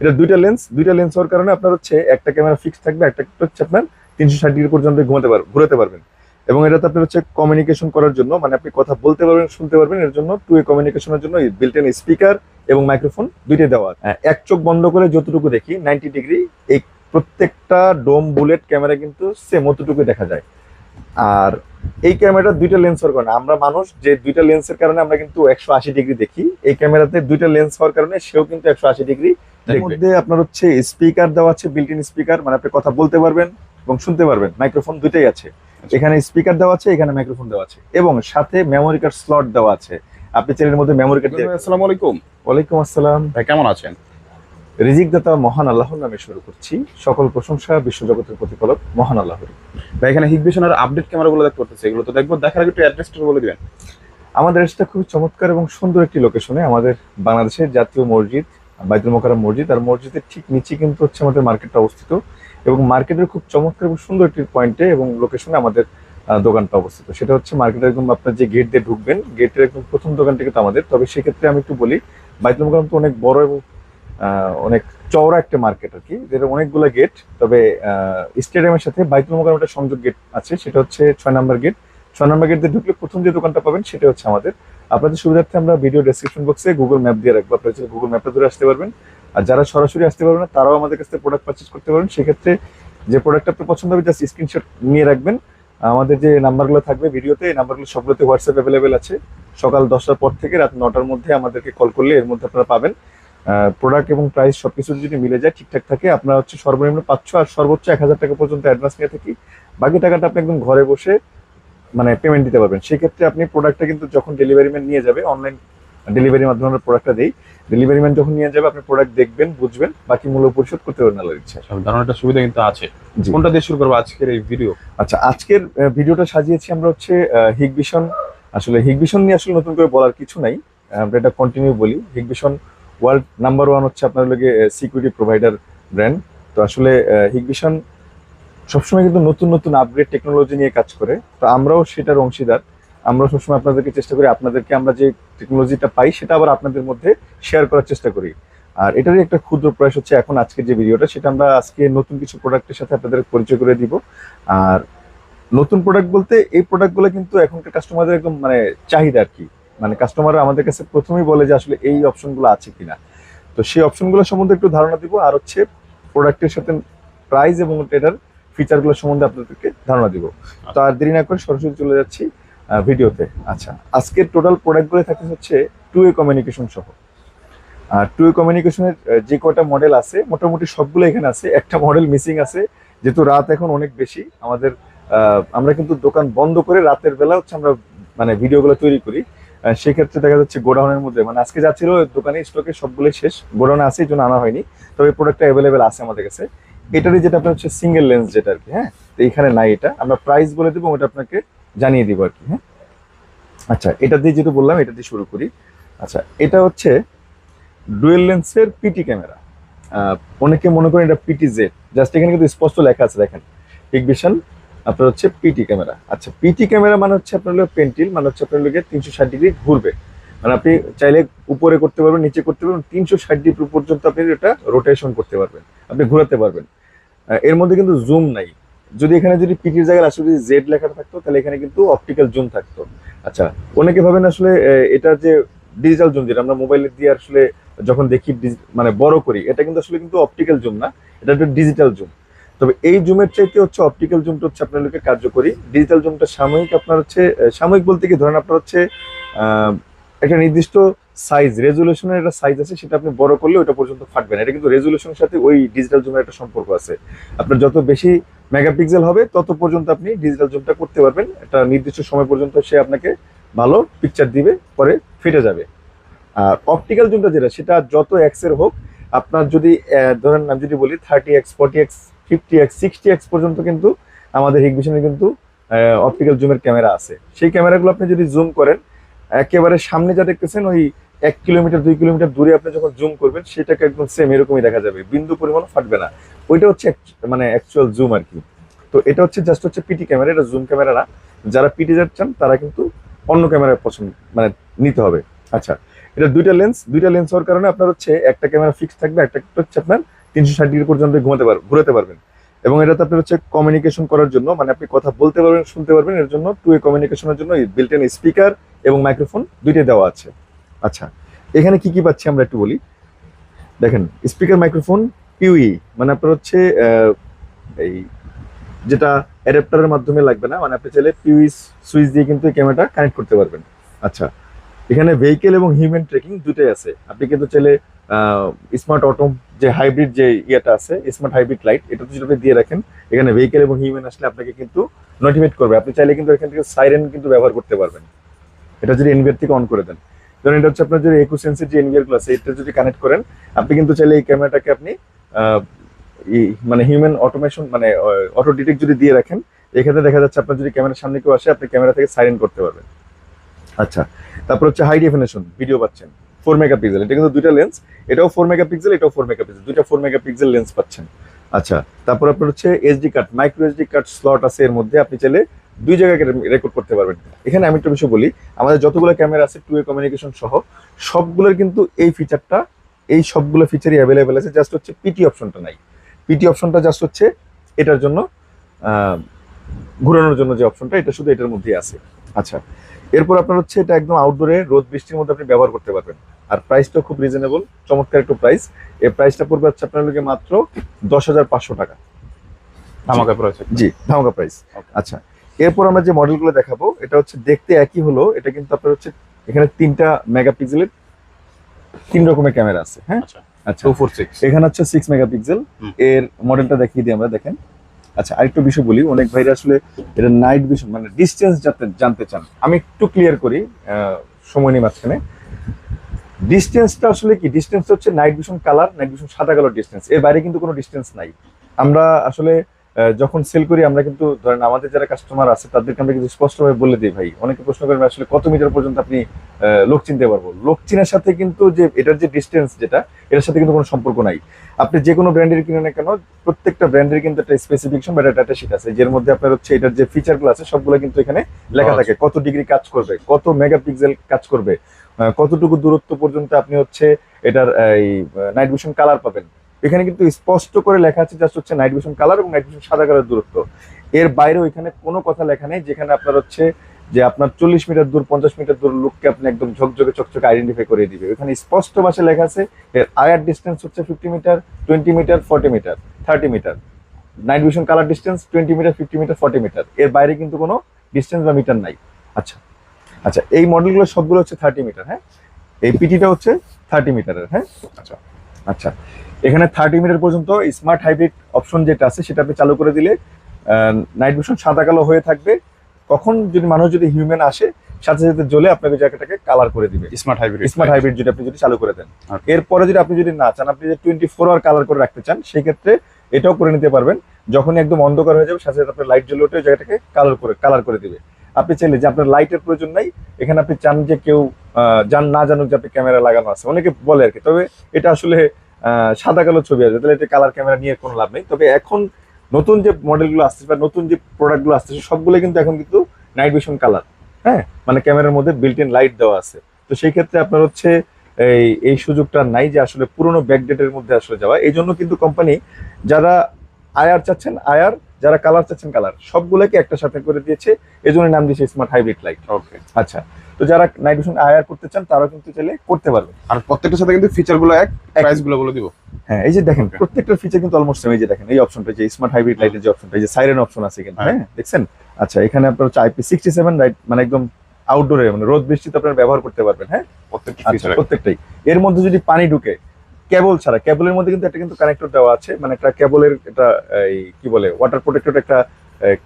এটা দুইটা লেন্স দুইটা লেন্স হওয়ার কারণে আপনার হচ্ছে একটা ক্যামেরা ফিক্স থাকবে একটা হচ্ছে আপনার তিনশো ষাট ডিগ্রি পর্যন্ত ঘুমাতে পারবেন ঘুরাতে পারবেন। এবং এটাতে আপনার হচ্ছে কমিউনিকেশন করার জন্য মানে আপনি কথা বলতে পারবেন শুনতে পারবেন এর জন্য টু এ কমিউনিকেশনের জন্য বিল্ট ইন স্পিকার এবং মাইক্রোফোন দুইটাই দেওয়া। আহ, এক চোখ বন্ধ করে যতটুকু দেখি নাইনটি ডিগ্রি এই প্রত্যেকটা ডোম বুলেট ক্যামেরা কিন্তু সেম অতটুকু দেখা যায়। আর এই ক্যামেরাটা দুইটা লেন্স হওয়ার কারণে আমরা মানুষ যে দুইটা লেন্সের কারণে আমরা কিন্তু একশো আশি ডিগ্রি দেখি এই ক্যামেরাতে দুইটা লেন্স হওয়ার কারণে সেও কিন্তু একশো আশি ডিগ্রি এর মধ্যে আপনার হচ্ছে স্পিকার দেওয়া আছে বিল্ট ইন স্পিকার মানে আপনি কথা বলতে পারবেন এবং শুনতে পারবেন। মাইক্রোফোন দুইটাই আছে। এখানে স্পিকার দেওয়া আছে এখানে মাইক্রোফোন দেওয়া আছে। এবং সাথে মেমোরি কার্ড স্লট দেওয়া আছে। আপনি চ্যানেলের মধ্যে মেমোরি কার্ড আসসালামু আলাইকুম। ওয়ালাইকুম আসসালাম। ভাই কেমন আছেন? রিজিক দাতা মহান আল্লাহর নামে শুরু করছি। সকল প্রশংসা বিশ্বজগতের প্রতিফলক মহান আল্লাহর ভাই এখানে হিগভিশনের আপডেট ক্যামেরাগুলো দেখতে পাচ্ছি এগুলো তো দেখব দেখার আগে একটু অ্যাড্রেসটা বলে দিবেন। আমাদের এটা খুবই চমৎকার এবং সুন্দর একটি লোকেশনে আমাদের বাংলাদেশের জাতীয় মসজিদ বাইতুল মোকাররম মসজিদ, আর মসজিদের ঠিক নিচে কিন্তু হচ্ছে আমাদের মার্কেটটা অবস্থিত এবং মার্কেটের খুব চমৎকার এবং সুন্দর একটি পয়েন্টে এবং লোকেশনে আমাদের দোকানটা অবস্থিত। সেটা হচ্ছে মার্কেটের একদম আপনার যে গেট দিয়ে ঢুকবেন গেটের একদম প্রথম দোকানটা কিন্তু আমাদের। তবে সেক্ষেত্রে আমি একটু বলি, বাইতুল মোকাররম তো অনেক বড় এবং অনেক চওড়া একটা মার্কেট আর কি। যেটা অনেকগুলো গেট তবে স্টেডিয়ামের সাথে বাইতুল মোকাররম একটা সংযোগ গেট আছে, সেটা হচ্ছে ছয় নম্বর গেট ছয় নম্বর গেট দিয়ে ঢুকলে প্রথম যে দোকানটা পাবেন সেটা হচ্ছে আমাদের আপনাদের সুবিধার্থে আমরা ভিডিও ডেসক্রিপশন বক্সে গুগল ম্যাপ দিয়ে রাখব। আপনারা চাইলে গুগল ম্যাপটা ধরে আসতে পারবেন। আর যারা সরাসরি আসতে পারবেন না, তারাও আমাদের কাছ থেকে প্রোডাক্ট পারচেস করতে পারবেন সেক্ষেত্রে যে প্রোডাক্ট আপনার পছন্দ হবে জাস্ট স্ক্রিনশট নিয়ে রাখবেন। আমাদের যে নাম্বারগুলো থাকবে ভিডিওতে এই নাম্বারগুলো সবগুলোতে হোয়াটসঅ্যাপ অ্যাভেলেবেল আছে। সকাল দশটার পর থেকে রাত নটার মধ্যে আমাদেরকে কল করলে এর মধ্যে আপনারা পাবেন। প্রোডাক্ট এবং প্রাইস সবকিছু যদি মিলে যায়, ঠিকঠাক থাকে, আপনারা হচ্ছে সর্বনিম্ন পাঁচশো আর সর্বোচ্চ এক হাজার টাকা পর্যন্ত অ্যাডভান্স নিয়ে থাকি। বাকি টাকাটা আপনি একদম ঘরে বসে মানে পেমেন্ট দিতে পারবেন। সেক্ষেত্রে আপনি প্রোডাক্টটা কিন্তু যখন ডেলিভারি ম্যান নিয়ে যাবে অনলাইন ডেলিভারির মাধ্যমে আমরা প্রোডাক্টটা দিই। ডেলিভারি ম্যান যখন নিয়ে যাবে আপনি প্রোডাক্ট দেখবেন বুঝবেন বাকি মূল্য পরিশোধ করতে পারবেন আল্লাহর ইচ্ছা সব ধরনের একটা সুবিধা কিন্তু আছে। কোনটা দিয়ে শুরু করব আজকের এই ভিডিও আচ্ছা আজকের ভিডিওটা সাজিয়েছি আমরা হচ্ছে হিগভিশন আসলে হিগভিশন নিয়ে আসলে নতুন করে বলার কিছু নাই। আমরা এটা কন্টিনিউ বলি। হিগভিশন ওয়ার্ল্ড নাম্বার ওয়ান হচ্ছে আপনার লগে সিকিউরিটি প্রোভাইডার ব্র্যান্ড তো আসলে হিগভিশন সবসময় কিন্তু নতুন নতুন আপগ্রেড টেকনোলজি নিয়ে কাজ করে। তো আমরাও সেটার অংশীদার। আমরাও সবসময় আপনাদেরকে চেষ্টা করি, আপনাদেরকে আমরা যে টেকনোলজিটা পাই সেটা আবার আপনাদের মধ্যে শেয়ার করার চেষ্টা করি। আর এটারই একটা ক্ষুদ্র প্রয়াস হচ্ছে এখন আজকের যে ভিডিওটা, সেটা আমরা আজকে নতুন কিছু প্রোডাক্টের সাথে আপনাদের পরিচয় করে দিব। আর নতুন প্রোডাক্ট বলতে এই প্রোডাক্টগুলো কিন্তু এখনকার কাস্টমারদের একদম মানে চাহিদা আর কি। মানে কাস্টমাররা আমাদের কাছে প্রথমেই বলে যে আসলে এই অপশনগুলো আছে কিনা। তো সেই অপশনগুলো সম্বন্ধে একটু ধারণা দিব। আর হচ্ছে প্রোডাক্টের সাথে প্রাইস এবং এটার ফিচারগুলো সম্বন্ধে আপনাদেরকে ধারণা দিব। তো আর দেরি না করে সরাসরি চলে যাচ্ছি ভিডিওতে। আচ্ছা আজকের টোটাল প্রোডাক্টগুলো থাকে হচ্ছে টু এ কমিউনিকেশন সহ। আর টু এ কমিউনিকেশনের যে কটা মডেল আছে, মোটামুটি সবগুলো এখানে আছে। একটা মডেল মিসিং আছে, যেহেতু রাত এখন অনেক বেশি। আমাদের আমরা কিন্তু দোকান বন্ধ করে রাতের বেলা হচ্ছে আমরা মানে ভিডিওগুলো তৈরি করি। সেক্ষেত্রে দেখা যাচ্ছে গোডাউনের মধ্যে মানে আজকে যাচ্ছিল দোকানে স্টকে সবগুলোই শেষ। গোডাউনে আছে, এই জন্য আনা হয়নি। তবে প্রোডাক্টটা অ্যাভেলেবেল আছে আমাদের কাছে। এটারই যেটা আপনার হচ্ছে সিঙ্গেল লেন্স যেটা আর কি হ্যাঁ? তো এইখানে নাই এটা। আমরা প্রাইস বলে দেবো, ওটা আপনাকে জানিয়ে দিব আর কি হ্যাঁ? আচ্ছা এটা দিয়ে যেটা বললাম, এটা দিয়ে শুরু করি। আচ্ছা এটা হচ্ছে ডুয়েল লেন্সের পিটি ক্যামেরা অনেকে মনে করেন এটা পিটি জেড জাস্ট এখানে কিন্তু স্পষ্ট লেখা আছে, দেখেন। ইগবিশন আপনার হচ্ছে পিটি ক্যামেরা আচ্ছা পিটি ক্যামেরা মানে হচ্ছে আপনার পেন্টিল মানে হচ্ছে আপনার লোকে তিনশো ষাট ডিগ্রি ঘুরবে। মানে আপনি চাইলে উপরে করতে পারবেন, নিচে করতে পারবেন, তিনশো ষাট ডিগ্রি পর্যন্ত আপনি এটা রোটেশন করতে পারবেন, আপনি ঘোরাতে পারবেন। এর মধ্যে কিন্তু জুম নাই। যদি এখানে যদি পিটির জায়গায় আসলে যদি জেড লেখা থাকতো, তাহলে এখানে কিন্তু অপটিক্যাল জুম থাকতো। আচ্ছা অনেকে ভাবেন আসলে এটা যে ডিজিটাল জুম যেটা আমরা মোবাইলে দিয়ে আসলে যখন দেখি মানে বড় করি, এটা কিন্তু আসলে কিন্তু অপটিক্যাল জুম না, এটা একটা ডিজিটাল জুম তবে এই জুমের চাইতে হচ্ছে অপটিক্যাল জুমটা হচ্ছে আপনার লোকে কার্যকরী। ডিজিটাল জুমটা সাময়িক আপনার হচ্ছে সাময়িক বলতে কি? ধরেন আপনার হচ্ছে একটা নির্দিষ্ট সাইজ রেজুলেশনের একটা সাইজ আছে, সেটা আপনি বড় করলে ওটা পর্যন্ত ফাটবে না। এটা কিন্তু রেজুলেশনের সাথে ওই ডিজিটাল জুমের একটা সম্পর্ক আছে। আপনার যত বেশি মেগাপিক্সেল হবে, তত পর্যন্ত আপনি ডিজিটাল জুমটা করতে পারবেন। একটা নির্দিষ্ট সময় পর্যন্ত সে আপনাকে ভালো পিকচার দিবে, পরে ফেটে যাবে। আর অপটিক্যাল জুমটা যেটা, সেটা যত এক্সের হোক, আপনার যদি ধরেন আমি যদি বলি thirty X forty X fifty X sixty X পর্যন্ত কিন্তু আমাদের হিগভিশনে কিন্তু অপটিক্যাল জুমের ক্যামেরা আছে। সেই ক্যামেরাগুলো আপনি যদি জুম করেন একেবারে সামনে যা দেখতেছেন, ওই এক কিলোমিটার, দুই কিলোমিটার দূরে আপনি যখন জুম করবেন, সেটাকে একদম সেম এরকমই দেখা যাবে। বিন্দু পরিমাণ ফাটবে না। ওইটা হচ্ছে মানে অ্যাকচুয়াল জুম আর কি। তো এটা হচ্ছে জাস্ট হচ্ছে পিটি ক্যামেরা এটা জুম ক্যামেরা না। যারা পিটি যাচ্ছেন তারা কিন্তু অন্য ক্যামেরা পছন্দ মানে নিতে হবে। আচ্ছা এটা দুইটা লেন্স দুইটা লেন্স হওয়ার কারণে আপনার হচ্ছে একটা ক্যামেরা ফিক্স থাকবে, একটা হচ্ছে আপনার তিনশো ষাট ডিগ্রি পর্যন্ত ঘুমাতে পারবেন ঘুরাতে পারবেন। এবং এটাতে আপনার হচ্ছে কমিউনিকেশন করার জন্য মানে আপনি কথা বলতে পারবেন, শুনতে পারবেন, এর জন্য টু এ কমিউনিকেশনের জন্য বিল্ট ইন স্পিকার এবং মাইক্রোফোন দুইটাই দেওয়া আছে। আচ্ছা এখানে কি কি পাচ্ছি আমরা একটু বলি। দেখেন, স্পিকার, মাইক্রোফোন পিউই মানে আপনার হচ্ছে এই যেটা অ্যাডাপ্টারের মাধ্যমে লাগবে না মানে আপনি চাইলে পিউই সুইচ দিয়ে কিন্তু এই ক্যামেরাটা কানেক্ট করতে পারবেন। আচ্ছা এখানে ভেহিকেল এবং হিউম্যান ট্রেকিং দুটোই আছে। আপনি কিন্তু চাইলে স্মার্ট অটো যে হাইব্রিড যে ইয়েটা আছে স্মার্ট হাইব্রিড লাইট এটা যদি আপনি দিয়ে রাখেন, এখানে ভেহিকেল এবং হিউম্যান আসলে আপনাকে কিন্তু নোটিফাইট করবে। আপনি চাইলে কিন্তু এখান থেকে সাইরেন কিন্তু ব্যবহার করতে পারবেন। এটা যদি এনভিআর থেকে অন করে দেন। ধরুন এটা হচ্ছে আপনার যদি একুশ সেন্সের যে এনভিআরগুলো আছে এটা যদি কানেক্ট করেন, আপনি কিন্তু চাইলে এই ক্যামেরাটাকে আপনি মানে হিউম্যান অটোমেশন মানে অটো ডিটেক্ট যদি দিয়ে রাখেন এখানে দেখা যাচ্ছে আপনার যদি ক্যামেরার সামনে কেউ আসে, আপনি ক্যামেরা থেকে সাইরেন করতে পারবেন। আচ্ছা তারপর হচ্ছে হাই ডেফিনেশন ভিডিও পাচ্ছেন ফোর মেগাপিক্সেল এটা কিন্তু দুইটা লেন্স এটাও ফোর মেগাপিক্সেল এটাও ফোর মেগাপিক্সেল দুইটা ফোর মেগাপিক্সেল লেন্স পাচ্ছেন। আচ্ছা তারপর আপনার হচ্ছে SD card micro SD card slot আছে এর মধ্যে, আপনি চাইলে দুই জায়গায় রেকর্ড করতে পারবেন। এখানে আমি একটা বিষয় বলি আমাদের যতগুলো ক্যামেরা আছে টু এ কমিউনিকেশন সহ সবগুলোর কিন্তু এই ফিচারটা এই সবগুলো ফিচারই অ্যাভেলেবেল আছে। জাস্ট হচ্ছে পিটি অপশনটা নাই। পিটি অপশনটা জাস্ট হচ্ছে এটার জন্য ঘুরানোর জন্য যে অপশনটা এটা শুধু এটার মধ্যেই আছে। আচ্ছা এরপর আপনার হচ্ছে এটা একদম আউটডোরে রোদ বৃষ্টির মধ্যে আপনি ব্যবহার করতে পারবেন। আর প্রাইসটা খুব রিজনেবল চমৎকার একটু প্রাইস এই প্রাইসটা পড়বে হচ্ছে আপনার লোকে মাত্র দশ হাজার পাঁচশো টাকা। ধামাকা রয়েছে জি ধামাকা প্রাইস আচ্ছা এরপর আমরা যে মডেলগুলো দেখাবো এটা হচ্ছে দেখতে একই হলো এটা কিন্তু আপনার হচ্ছে এখানে তিনটা মেগাপিক্সেলের তিন রকমের ক্যামেরা আছে হ্যাঁ? আচ্ছা। আচ্ছা। ফোর সিক্স এখানে হচ্ছে সিক্স মেগাপিক্সেল। এর মডেলটা দেখিয়ে দিই আমরা দেখেন। আচ্ছা আরেকটু বিষয় বলি অনেক ভাইরা আসলে এটা নাইট ভিশন মানে ডিস্টেন্স জানতে চান। আমি একটু ক্লিয়ার করি সময় নিই মাঝখানে। ডিস্টেন্সটা আসলে কি? ডিস্টেন্স হচ্ছে night vision colour night vision সাদা কালার ডিস্টেন্স এর বাইরে কিন্তু কোনো ডিস্টেন্স নাই। আমরা আসলে যখন সেল করি আমরা কিন্তু ধরেন আমাদের যারা কাস্টমার আছে তাদেরকে আমরা কিন্তু স্পষ্টভাবে বলে দিই ভাই অনেকে প্রশ্ন করেন আসলে কত মিটার পর্যন্ত আপনি লোক চিনতে পারব? লোক চিনার সাথে কিন্তু যে এটার যে ডিস্টেন্স যেটা এটার সাথে কিন্তু কোনো সম্পর্ক নাই। আপনি যে কোনো ব্র্যান্ডের কিনে না কেন প্রত্যেকটা ব্র্যান্ডের কিন্তু একটা স্পেসিফিকেশন বা ডাটা শিট আছে যার মধ্যে আপনার হচ্ছে এটার যে ফিচারগুলো আছে সবগুলো কিন্তু এখানে লেখা। থাকে কত ডিগ্রি কাজ করবে কত মেগাপিক্সেল কাজ করবে কতটুকু দূরত্ব পর্যন্ত আপনি হচ্ছে এটার এই নাইট ভিশন কালার পাবেন। এখানে কিন্তু স্পষ্ট করে লেখা আছে জাস্ট হচ্ছে নাইট ভিশন কালার এবং নাইট ভিশন সাদা কালার দূরত্ব। এর বাইরেও এখানে কোনো কথা লেখা নেই, যেখানে আপনার হচ্ছে যে আপনার চল্লিশ মিটার দূর, পঞ্চাশ মিটার দূর লোককে আপনি একদম ঝকঝকে, চকচকে আইডেন্টিফাই করে দিবে। এখানে স্পষ্ট ভাষায় লেখা আছে এর আয়ার ডিস্টেন্স হচ্ছে fifty metre twenty metre forty metre thirty metre night vision colour distance twenty metre fifty metre forty metre এর বাইরে কিন্তু কোনো ডিস্টেন্স বা মিটার নাই। আচ্ছা আচ্ছা এই মডেলগুলো সবগুলো হচ্ছে থার্টি মিটার হ্যাঁ? এই পিটিটা হচ্ছে থার্টি মিটারের হ্যাঁ? আচ্ছা আচ্ছা। এখানে থার্টি মিটার পর্যন্ত স্মার্ট হাইব্রিড অপশন যেটা আছে সেটা আপনি চালু করে দিলে নাইট ভিশন সাদা কালো হয়ে থাকবে। কখন যদি মানুষ যদি হিউম্যান আসে সাথে সাথে জ্বলে আপনাকে জায়গাটাকে কালার করে দিবে। স্মার্ট হাইব্রিড স্মার্ট হাইব্রিড যদি আপনি যদি চালু করে দেন। এরপরে যদি আপনি যদি না চান আপনি যদি টোয়েন্টি ফোর আওয়ার কালার করে রাখতে চান সেই ক্ষেত্রে এটাও করে নিতে পারবেন। যখনই একদম অন্ধকার হয়ে যাবে সাথে সাথে আপনার লাইট জ্বলে ওঠে জায়গাটাকে কালার করে কালার করে দিবে। আপনি চাইলে যে আপনার লাইটের প্রয়োজন নাই এখানে আপনি চান যে কেউ জান না জানুক যে আপনি ক্যামেরা লাগানো আছে। অনেকে বলে আর কি তবে এটা আসলে সাদা কালো ছবি আসবে। তাহলে এটা কালার ক্যামেরা নিয়ে কোনো লাভ নেই। তবে এখন নতুন যে মডেলগুলো আসতেছে বা নতুন যে প্রোডাক্টগুলো আসতেছে সবগুলো কিন্তু এখন কিন্তু নাইট ভিশন কালার হ্যাঁ? মানে ক্যামেরার মধ্যে বিল্ট ইন লাইট দেওয়া আছে। তো সেই ক্ষেত্রে আপনার হচ্ছে এই এই সুযোগটা নাই যে আসলে পুরনো ব্যাকডেটের মধ্যে আসলে যাওয়া। এই জন্য কিন্তু কোম্পানি যারা আয়ার চাচ্ছেন আয়ার যারা কালার চাচ্ছেন কালার সবগুলোকে একটা সাথে করে দিয়েছে। এই জন্য নাম দিয়েছে স্মার্ট হাইব্রিড লাইট ওকে আচ্ছা তো যারা নাইট ভিশন আয়ার করতে চান তারাও কিন্তু চাইলে করতে পারবে। আর প্রত্যেকটার সাথে কিন্তু ফিচারগুলো এক প্রাইসগুলো বলে দিব। হ্যাঁ এই যে দেখেন. প্রত্যেকটা ফিচার কিন্তু অলমোস্ট সেম এই যে দেখেন এই অপশনটা যে স্মার্ট হাইব্রিড লাইটের যে অপশনটা এই যে সাইরেন অপশন আছে কিন্তু হ্যাঁ। হ্যাঁ দেখছেন? আচ্ছা এখানে আপনার হচ্ছে আইপি সিক্সটি সেভেন লাইট মানে একদম আউটডোরে মানে রোদ বৃষ্টিতে আপনারা ব্যবহার করতে পারবেন হ্যাঁ? প্রত্যেকটা আচ্ছা ফিচার প্রত্যেকটাই। এর মধ্যে যদি পানি ঢুকে কেবল ছাড়া কেবলের মধ্যে কিন্তু একটা কিন্তু কানেক্টর দেওয়া আছে মানে একটা কেবলের একটা এই কি বলে ওয়াটার প্রোটেক্টর একটা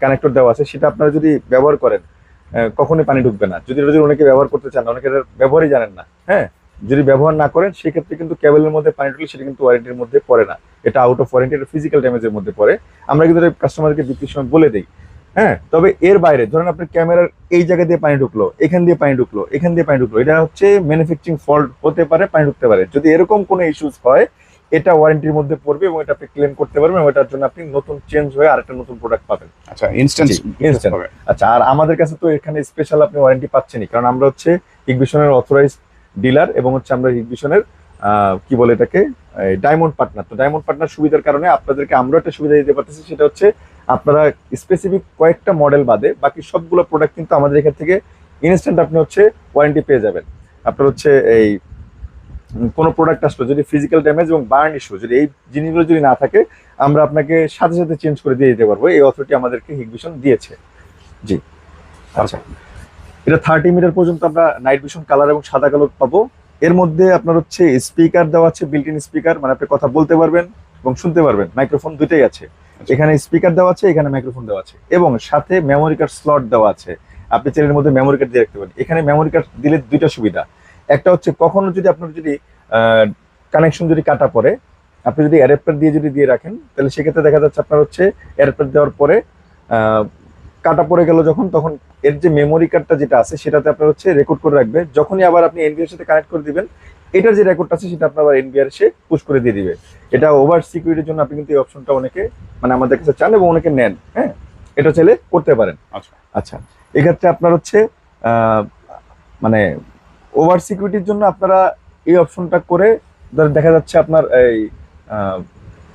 কানেক্টর দেওয়া আছে সেটা আপনারা যদি ব্যবহার করেন কখনোই পানি ঢুকবে না। যদি যদি অনেকে ব্যবহার করতে চান, অনেকে ব্যবহারই জানেন না হ্যাঁ? যদি ব্যবহার না করেন, সেক্ষেত্রে কিন্তু কেবলের মধ্যে পানি ঢুকলে সেটা কিন্তু ওয়ারেন্টির মধ্যে পড়ে না। এটা আউট অফ ওয়ারেন্টি এটা ফিজিক্যাল ড্যামেজের মধ্যে পড়ে। আমরা কিন্তু কাস্টমারকে বিক্রির সময় বলে দিই হ্যাঁ? তবে এর বাইরে, ধরেন আপনার ক্যামেরার এই জায়গা দিয়ে পানি ঢুকলো, এখান দিয়ে পানি ঢুকলো, এখান দিয়ে পানি ঢুকলো, এটা হচ্ছে ম্যানুফ্যাকচারিং ফল্ট হতে পারে, পানি ঢুকতে পারে। যদি এরকম কোনো ইস্যুস হয় এটা ওয়ারেন্টির মধ্যে পড়বে এবং এটা আপনি ক্লেম করতে পারবেন এটার জন্য আপনি নতুন চেঞ্জ হয়ে আরেকটা নতুন প্রোডাক্ট পাবেন। আচ্ছা ইনস্ট্যান্ট instant। আচ্ছা আর আমাদের কাছে তো এখানে স্পেশাল আপনি ওয়ারেন্টি পাচ্ছেনই কারণ আমরা হচ্ছে ইগবিশনের অথরাইজ ডিলার এবং হচ্ছে আমরা হিগবিশনের কি বলে এটাকে? ডায়মন্ড পার্টনার তো ডায়মন্ড পার্টনার সুবিধার কারণে আপনাদেরকে আমরা একটা সুবিধা দিতে পারতেছি সেটা হচ্ছে আপনারা স্পেসিফিক কয়েকটা মডেল বাদে বাকি সবগুলো প্রোডাক্ট কিন্তু আমাদের এখান থেকে ইনস্ট্যান্ট আপনি হচ্ছে ওয়ারেন্টি পেয়ে যাবেন। আপনার হচ্ছে এই কোনো প্রোডাক্ট আসলো যদি ফিজিক্যাল ড্যামেজ এবং বার্ন ইস্যু যদি এই জিনিসগুলো যদি না থাকে আমরা আপনাকে সাথে সাথে চেঞ্জ করে দিয়ে দিতে পারব। এই অথরিটি আমাদেরকে হিগভিশন দিয়েছে। জি। আচ্ছা। এটা থার্টি মিটার পর্যন্ত আমরা নাইট ভিশন কালার এবং সাদা কালো পাবো। এর মধ্যে আপনার হচ্ছে স্পিকার দেওয়া আছে বিল্ট ইন স্পিকার মানে আপনি কথা বলতে পারবেন এবং শুনতে পারবেন। মাইক্রোফোন দুইটাই আছে। এখানে স্পিকার দেওয়া আছে এখানে মাইক্রোফোন দেওয়া আছে। এবং সাথে মেমোরি কার্ড স্লট দেওয়া আছে। আপনি চ্যানেলের মধ্যে মেমোরি কার্ড দিয়ে রাখতে পারেন। এখানে মেমোরি কার্ড দিলে দুইটা সুবিধা। একটা হচ্ছে কখনো যদি আপনার যদি কানেকশন যদি কাটা পড়ে আপনি যদি অ্যাডাপ্টার দিয়ে যদি দিয়ে রাখেন তাহলে সেক্ষেত্রে দেখা যাচ্ছে আপনার হচ্ছে অ্যাডাপ্টার দেওয়ার পরে কাটা পড়ে গেল যখন তখন এর যে মেমোরি কার্ডটা যেটা আছে সেটাতে আপনার হচ্ছে রেকর্ড করে রাখবে। যখনই আবার আপনি এনবিআর সাথে কানেক্ট করে দিবেন এটার যে রেকর্ডটা আছে সেটা আপনার আবার এনবিআর সে পুশ করে দিয়ে দিবে। এটা ওভার সিকিউরিটির জন্য আপনি কিন্তু এই অপশনটা অনেকে মানে আমাদের কাছে চান এবং অনেকে নেন হ্যাঁ? এটা চাইলে করতে পারেন। আচ্ছা। আচ্ছা। এক্ষেত্রে আপনার হচ্ছে মানে ওভার সিকিউরিটির জন্য আপনারা এই অপশনটা করে দেখা যাচ্ছে আপনার এই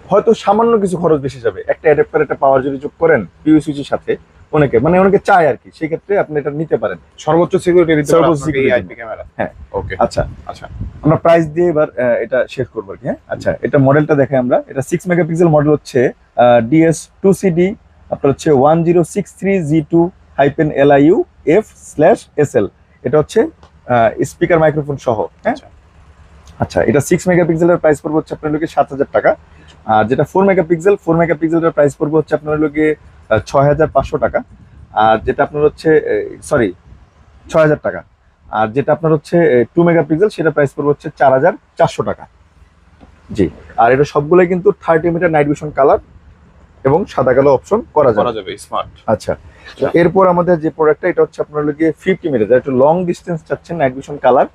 হয়তো সামান্য কিছু খরচ বেশি যাবে। একটা অ্যাডাপ্টার একটা পাওয়ার যদি যোগ করেন পিউ সুইচের সাথে অনেকে মানে অনেকে চায় আর কি সেই ক্ষেত্রে আপনি এটা নিতে পারেন। সর্বোচ্চ সিকিউরিটি দিতে সর্বোচ্চ আইপি ক্যামেরা হ্যাঁ। ওকে আচ্ছা। আচ্ছা। আমরা প্রাইস দিয়ে এবার এটা শেয়ার করব আর কি হ্যাঁ? আচ্ছা এটা মডেলটা দেখাই আমরা। এটা সিক্স মেগাপিক্সেল মডেল হচ্ছে ডিএস টু সিডি আপনার হচ্ছে one zero six three G two hyphen L I U F slash S L এটা হচ্ছে স্পিকার মাইক্রোফোন সহ হ্যাঁ? আচ্ছা। আচ্ছা এটা সিক্স মেগাপিক্সেলের প্রাইস পড়বে হচ্ছে আপনার লোকে সাত হাজার টাকা। আর যেটা ফোর মেগাপিক্সেল ফোর মেগাপিক্সেলের প্রাইস পড়বে হচ্ছে আপনার লোকে ছয় হাজার পাঁচশো টাকা। আর যেটা আপনার হচ্ছে সরি ছয় হাজার টাকা। আর যেটা আপনার হচ্ছে টু মেগাপিক্সেল সেটা প্রাইস পড়বে হচ্ছে চার হাজার চারশো টাকা। জি আর এটা সবগুলোই কিন্তু thirty meter night vision colour এবং সাদা কালো অপশন করা করা যাবে স্মার্ট আচ্ছা তো এরপর আমাদের যে প্রোডাক্টটা এটা হচ্ছে আপনার লগে ফিফটি মিটার একটু লং ডিস্টেন্স চাচ্ছেন নাইট ভিশন কালার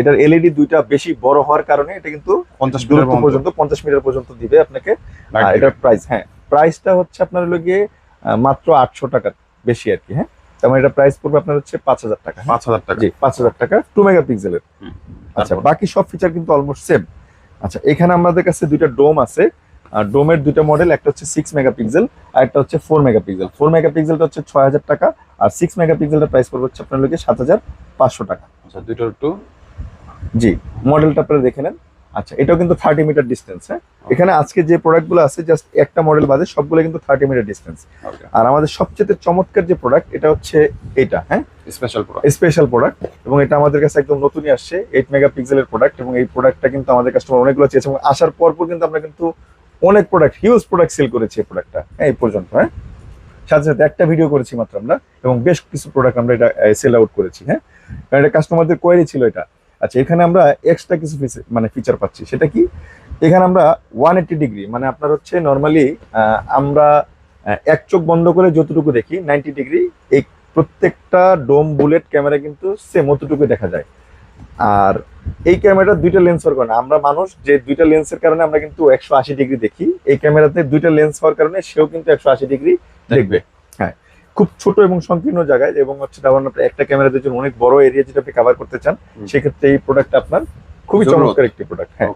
এটার এলইডি দুইটা বেশি বড় হওয়ার কারণে এটা কিন্তু পঞ্চাশ মিটার দূরত্ব পর্যন্ত। পঞ্চাশ মিটার পর্যন্ত দিবে আপনাকে এটার প্রাইস হ্যাঁ। প্রাইসটা হচ্ছে আপনার লগে মাত্র আটশো টাকা বেশি আর কি হ্যাঁ। তার মানে এটা প্রাইস পড়বে আপনার হচ্ছে পাঁচ হাজার টাকা হ্যাঁ? পাঁচ হাজার টাকা। জি পাঁচ হাজার টাকা টু মেগাপিক্সেলের আচ্ছা বাকি সব ফিচার কিন্তু অলমোস্ট সেম আচ্ছা এখানে আমাদের কাছে দুইটা ডোম আছে। ডোমের দুইটা মডেল একটা হচ্ছে সিক্স মেগাপিক্সেল আর একটা হচ্ছে ফোর মেগাপিক্সেল ফোর মেগাপিক্সেলটা হচ্ছে ছয় হাজার টাকা আর সিক্স মেগাপিক্সেলটা প্রাইস পড়বে হচ্ছে আপনার লোকে সাত হাজার পাঁচশো টাকা। আচ্ছা দুইটার একটু জি মডেলটা আপনারা দেখে নেন। আচ্ছা এটাও কিন্তু থার্টি মিটার ডিস্টেন্স হ্যাঁ? এখানে আজকে যে প্রোডাক্টগুলো আছে জাস্ট একটা মডেল বাদে সবগুলো কিন্তু থার্টি মিটার ডিস্টেন্স আর আমাদের সবচেয়ে চমৎকার যে প্রোডাক্ট এটা হচ্ছে এটা হ্যাঁ? স্পেশাল প্রোডাক্ট স্পেশাল প্রোডাক্ট এবং এটা আমাদের কাছে একদম নতুনই আসছে এইট মেগাপিক্সেলের প্রোডাক্ট এবং এই প্রোডাক্টটা কিন্তু আমাদের কাস্টমার অনেকগুলো চেয়েছে এবং আসার পর পর কিন্তু আমরা কিন্তু অনেক প্রোডাক্ট হিউজ প্রোডাক্ট সেল করেছি এই প্রোডাক্টটা হ্যাঁ এই পর্যন্ত হ্যাঁ। সাথে সাথে একটা ভিডিও করেছি মাত্র আমরা, এবং বেশ কিছু প্রোডাক্ট আমরা এটা সেল আউট করেছি হ্যাঁ। কারণ এটা কাস্টমারদের কোয়ারি ছিল এটা। আচ্ছা এখানে আমরা এক্সট্রা কিছু মানে ফিচার পাচ্ছি। সেটা কি? এখানে আমরা ওয়ান এইটি ডিগ্রি মানে আপনার হচ্ছে নর্মালি আমরা এক চোখ বন্ধ করে যতটুকু দেখি নাইনটি ডিগ্রি এই প্রত্যেকটা ডোম বুলেট ক্যামেরা কিন্তু সেম অতটুকু দেখা যায়। আর এই ক্যামেরাটা দুইটা লেন্স হওয়ার কারণে। আমরা মানুষ যে দুইটা লেন্সের কারণে আমরা কিন্তু একশো আশি ডিগ্রি দেখি। এই ক্যামেরাতে দুইটা লেন্স হওয়ার কারণে সেও কিন্তু একশো আশি ডিগ্রি দেখবে। হ্যাঁ খুব ছোট এবং সংকীর্ণ জায়গায় এবং হচ্ছে তেমন আপনি একটা ক্যামেরাতে জন্য অনেক বড় এরিয়া যেটা আপনি কভার করতে চান সেক্ষেত্রে এই প্রোডাক্টটা আপনার খুবই। চমৎকার একটি প্রোডাক্ট হ্যাঁ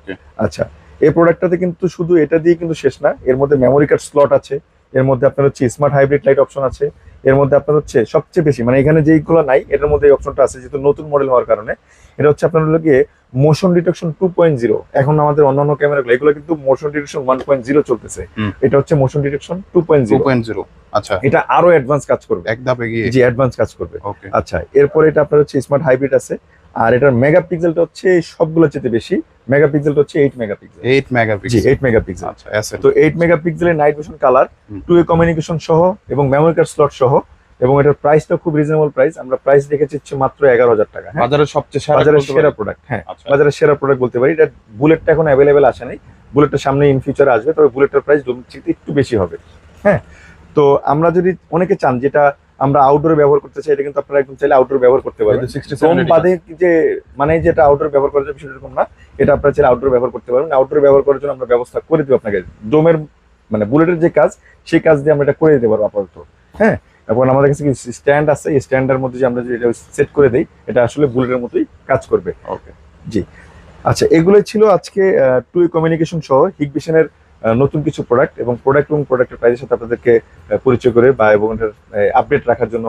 আচ্ছা এই প্রোডাক্টটাতে কিন্তু শুধু এটা দিয়ে কিন্তু শেষ না এর মধ্যে মেমোরি কার্ড স্লট আছে এর মধ্যে আপনার হচ্ছে স্মার্ট হাইব্রিড লাইট অপশন আছে এর মধ্যে আপনার হচ্ছে সবচেয়ে বেশি মানে এখানে যেইগুলো নাই এটার মধ্যে এই অপশনটা আছে যেহেতু নতুন মডেল হওয়ার কারণে এটা হচ্ছে আপনার হলো গিয়ে motion detection two point zero এখন আমাদের অন্যান্য ক্যামেরাগুলো এগুলো কিন্তু motion detection one point zero চলতেছে এটা হচ্ছে motion detection two point zero point zero আচ্ছা। এটা আরও অ্যাডভান্স কাজ করবে। এক ধাপে গিয়ে জি অ্যাডভান্স কাজ করবে। ওকে। আচ্ছা এরপরে এটা আপনার হচ্ছে স্মার্ট হাইব্রিড আছে আর এটার মেগাপিক্সেলটা হচ্ছে সবগুলো চেয়ে বেশি। মেগাপিক্সেলটা হচ্ছে eight megapixel eight G megapixel eight megapixel আচ্ছা তো এইট মেগাপিক্সেলের night vision colour two a communication সহ এবং মেমোরি কার্ড স্লট সহ এবং এটার প্রাইসটা খুব রিজনেবল প্রাইস আমরা প্রাইস রেখেছি হচ্ছে মাত্র এগারো হাজার টাকা হ্যাঁ? বাজারের সবচেয়ে সেরা বাজারের সেরা প্রোডাক্ট হ্যাঁ আচ্ছা। বাজারের সেরা প্রোডাক্ট বলতে পারি। এটা বুলেটটা এখন অ্যাভেলেবেল আসে নাই। বুলেটটা সামনে ইন ফিউচার আসবে তবে বুলেটের প্রাইস ডোমেস্টিক একটু বেশি হবে হ্যাঁ? তো আমরা যদি অনেকে চান যেটা আমরা আউটডোর ব্যবহার করতে চাই এটা কিন্তু আপনারা একদম চাইলে আউটডোর ব্যবহার করতে পারবেন। ডোম বাদে যে মানে যেটা আউটডোর ব্যবহার করা যাবে সেটা এরকম না এটা আপনারা চাইলে আউটডোর ব্যবহার করতে পারবেন। আউটডোর ব্যবহার করার জন্য আমরা ব্যবস্থা করে দিব আপনাকে। ডোমের মানে বুলেটের যে কাজ সেই কাজ দিয়ে আমরা এটা করে দিতে পারব আপাতত। হ্যাঁ? এখন আমাদের কাছে কি স্ট্যান্ড আছে? এই স্ট্যান্ডের মধ্যে যে আমরা যদি এটা সেট করে দেই এটা আসলে বুলেটের মতোই কাজ করবে। ওকে জি। আচ্ছা এগুলোই ছিল আজকে টুই কমিউনিকেশন সহ হিগবিশনের নতুন কিছু প্রোডাক্ট এবং প্রোডাক্ট এবং প্রোডাক্টের প্রাইজের সাথে আপনাদেরকে পরিচয় করে বা এবং এটার আপডেট রাখার জন্য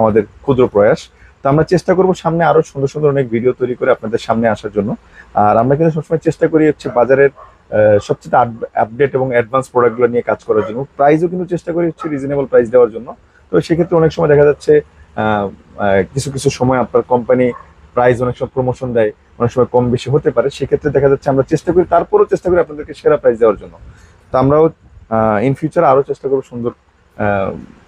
আমাদের ক্ষুদ্র প্রয়াস। তো আমরা চেষ্টা করব সামনে আরও সুন্দর সুন্দর অনেক ভিডিও তৈরি করে আপনাদের সামনে আসার জন্য। আর আমরা কিন্তু সবসময় চেষ্টা করি হচ্ছে বাজারের সবচেয়ে আপডেট এবং অ্যাডভান্স প্রোডাক্টগুলো নিয়ে কাজ করার জন্য। প্রাইসও কিন্তু চেষ্টা করি হচ্ছে রিজনেবল প্রাইস দেওয়ার জন্য। তো সেক্ষেত্রে অনেক সময় দেখা যাচ্ছে কিছু কিছু সময় আপনার কোম্পানি প্রাইস অনেক সময় প্রমোশন দেয়। অনেক সময় কম বেশি হতে পারে, সেক্ষেত্রে দেখা যাচ্ছে আমরা চেষ্টা করি, তারপরেও চেষ্টা করি আপনাদেরকে সেরা প্রাইস দেওয়ার জন্য। তো আমরাও ইন ফিউচার আরও চেষ্টা করব সুন্দর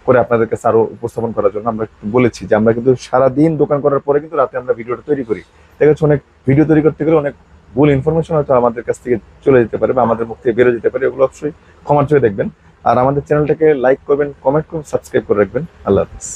করে আপনাদের কাছে আরও উপস্থাপন করার জন্য। আমরা বলেছি যে আমরা কিন্তু সারা দিন দোকান করার পরে কিন্তু রাতে আমরা ভিডিওটা তৈরি করি। দেখা যাচ্ছে অনেক ভিডিও তৈরি করতে গেলে অনেক ভুল ইনফরমেশন হয়তো আমাদের কাছ থেকে চলে যেতে পারে বা আমাদের মুখ থেকে বেরো যেতে পারে, এগুলো অবশ্যই ক্ষমা চোখে দেখবেন। আর আমাদের চ্যানেলটাকে লাইক করবেন কমেন্ট করবেন সাবস্ক্রাইব করে রাখবেন। আল্লাহ হাফিজ।